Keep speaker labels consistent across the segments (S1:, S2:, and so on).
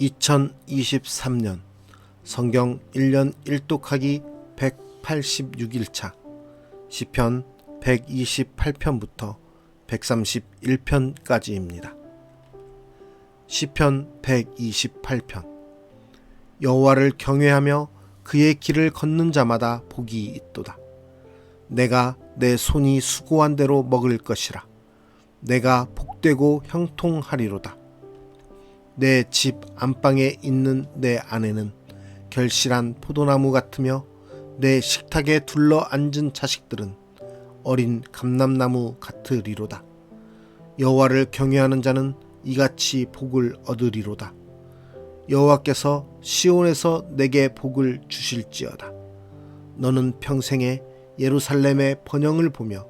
S1: 2023년 성경 1년 1독하기 186일차 시편 128편부터 131편까지입니다. 시편 128편 여호와를 경외하며 그의 길을 걷는 자마다 복이 있도다. 내가 내 손이 수고한 대로 먹을 것이라. 내가 복되고 형통하리로다. 내 집 안방에 있는 내 아내는 결실한 포도나무 같으며 내 식탁에 둘러 앉은 자식들은 어린 감람나무 같으리로다. 여호와를 경외하는 자는 이같이 복을 얻으리로다. 여호와께서 시온에서 내게 복을 주실지어다. 너는 평생에 예루살렘의 번영을 보며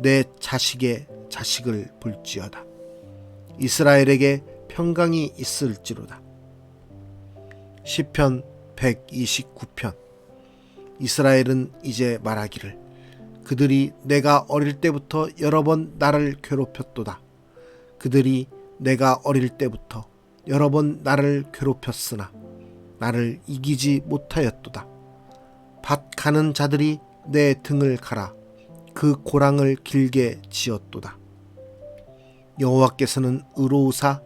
S1: 내 자식의 자식을 볼지어다. 이스라엘에게 평강이 있을지로다. 시편 129편 이스라엘은 이제 말하기를 그들이 내가 어릴 때부터 여러 번 나를 괴롭혔도다. 그들이 내가 어릴 때부터 여러 번 나를 괴롭혔으나 나를 이기지 못하였도다. 밭 가는 자들이 내 등을 갈아 그 고랑을 길게 지었도다. 여호와께서는 의로우사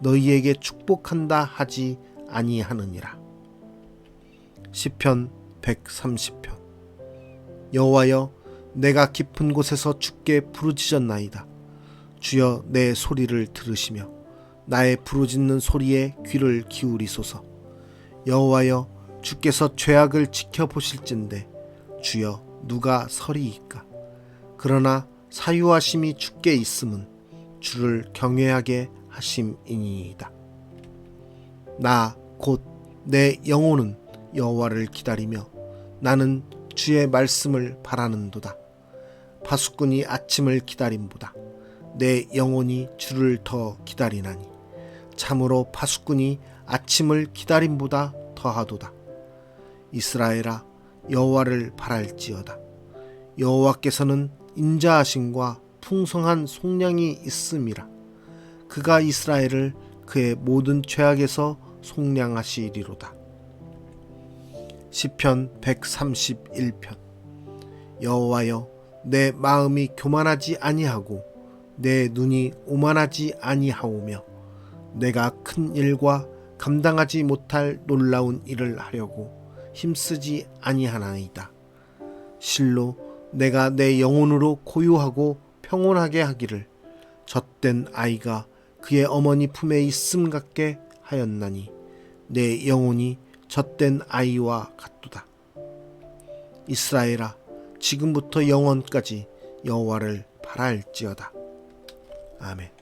S1: 너희에게 축복한다 하지 아니하느니라. 시편 130편 여호와여 내가 깊은 곳에서 주께 부르짖었나이다. 주여 내 소리를 들으시며 나의 부르짖는 소리에 귀를 기울이소서. 여호와여 주께서 죄악을 지켜보실진데 주여 누가 서리이까 그러나 사유하심이 주께 있음은 주를 경외하게 하심이니이다. 나 곧 내 영혼은 여호와를 기다리며 나는 주의 말씀을 바라는도다. 파수꾼이 아침을 기다림보다 내 영혼이 주를 더 기다리나니 참으로 파수꾼이 아침을 기다림보다 더하도다. 이스라엘아 여호와를 바랄지어다. 여호와께서는 인자하심과 풍성한 속량이 있음이라. 그가 이스라엘을 그의 모든 죄악에서 속량하시리로다. 시편 131편 여호와여 내 마음이 교만하지 아니하고 내 눈이 오만하지 아니하오며 내가 큰 일과 감당하지 못할 놀라운 일을 하려고 힘쓰지 아니하나이다. 실로 내가 내 영혼으로 고요하고 평온하게 하기를 젖된 아이가 그의 어머니 품에 있음 같게 하였나니 내 영혼이 젖된 아이와 같도다. 이스라엘아 지금부터 영원까지 여호와를 바랄지어다. 아멘.